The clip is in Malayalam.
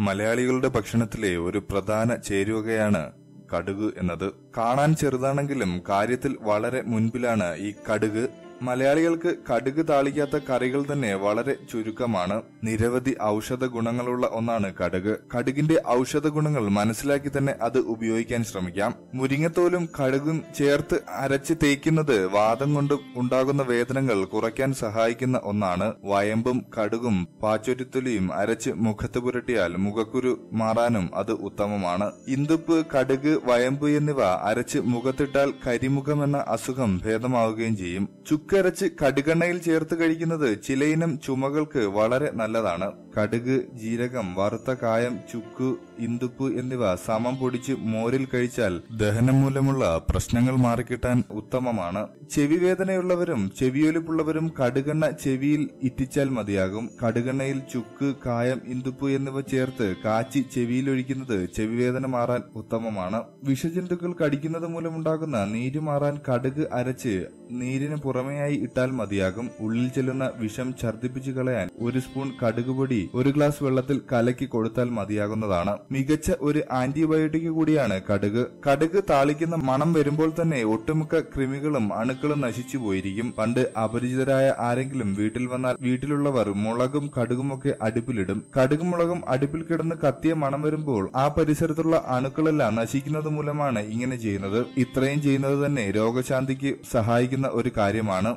മലയാളികളുടെ ഭക്ഷണത്തിലെ ഒരു പ്രധാന ചേരുവകയാണ് കടുക് എന്നത്. കാണാൻ ചെറുതാണെങ്കിലും കാര്യത്തിൽ വളരെ മുൻപിലാണ് ഈ കടുക് മലയാളികൾക്ക് കടുക് താളിക്കാത്ത കറികൾ തന്നെ വളരെ ചുരുക്കമാണ്. നിരവധി ഔഷധ ഗുണങ്ങളുള്ള ഒന്നാണ് കടുക്. കടുകിന്റെ ഔഷധ ഗുണങ്ങൾ മനസ്സിലാക്കി തന്നെ അത് ഉപയോഗിക്കാൻ ശ്രമിക്കാം. മുരിങ്ങത്തോലും കടുകും ചേർത്ത് അരച്ച് തേക്കുന്നത് വാദം കൊണ്ട് ഉണ്ടാകുന്ന വേദനകൾ കുറയ്ക്കാൻ സഹായിക്കുന്ന ഒന്നാണ്. വയമ്പും കടുകും പാച്ചൊരിത്തൊലിയും അരച്ച് മുഖത്ത് പുരട്ടിയാൽ മുഖക്കുരു മാറാനും അത് ഉത്തമമാണ്. ഇന്ദുപ്പ് കടുക് വയമ്പ് എന്നിവ അരച്ച് മുഖത്തിട്ടാൽ കരിമുഖം എന്ന അസുഖം ഭേദമാവുകയും ചെയ്യും. ചുക്കരച്ച് കടുകെണ്ണയിൽ ചേർത്ത് കഴിക്കുന്നത് ചിലയിനം ചുമകൾക്ക് വളരെ നല്ലതാണ്. കടുക് ജീരകം വറുത്ത കായം ചുക്ക് ഇന്ദുപ്പ് എന്നിവ സമം പൊടിച്ച് മോരിൽ കഴിച്ചാൽ ദഹനം മൂലമുള്ള പ്രശ്നങ്ങൾ മാറിക്കിട്ടാൻ ഉത്തമമാണ്. ചെവി വേദനയുള്ളവരും ചെവിയൊലിപ്പുള്ളവരും കടുകെണ്ണ ചെവിയിൽ ഇറ്റിച്ചാൽ മതിയാകും. കടുകെണ്ണയിൽ ചുക്ക് കായം ഇന്ദുപ്പ് എന്നിവ ചേർത്ത് കാച്ചി ചെവിയിൽ ചെവിയിലൊഴിക്കുന്നത് ചെവിവേദന മാറാൻ ഉത്തമമാണ്. വിഷജന്തുക്കൾ കടിക്കുന്നത് മൂലമുണ്ടാകുന്ന നീര് മാറാൻ കടുക് അരച്ച് നീരിന് പുറമെയായി ഇട്ടാൽ മതിയാകും. ഉള്ളിൽ ചെല്ലുന്ന വിഷം ഛർദ്ദിപ്പിച്ചു കളയാൻ ഒരു സ്പൂൺ കടുക് പൊടി ഒരു ഗ്ലാസ് വെള്ളത്തിൽ കലക്കി കൊടുത്താൽ മതിയാകുന്നതാണ്. മികച്ച ഒരു ആന്റിബയോട്ടിക് കൂടിയാണ് കടുക്. കടുക് താളിക്കുന്ന മണം വരുമ്പോൾ തന്നെ ഒട്ടുമിക്ക കൃമികളും അണുക്കളും നശിച്ചു പോയിരിക്കും. പണ്ട് അപരിചിതരായ ആരെങ്കിലും വീട്ടിൽ വന്നാൽ വീട്ടിലുള്ളവർ മുളകും കടുകുമൊക്കെ അടുപ്പിലിടും. കടുകും മുളകും അടുപ്പിൽ കിടന്ന് കത്തിയ മണം വരുമ്പോൾ ആ പരിസരത്തുള്ള അണുക്കളെല്ലാം നശിക്കുന്നത് മൂലമാണ് ഇങ്ങനെ ചെയ്യുന്നത്. ഇത്രയും ചെയ്യുന്നത് തന്നെ രോഗശാന്തിക്ക് സഹായിക്കുന്ന ഒരു കാര്യമാണ്.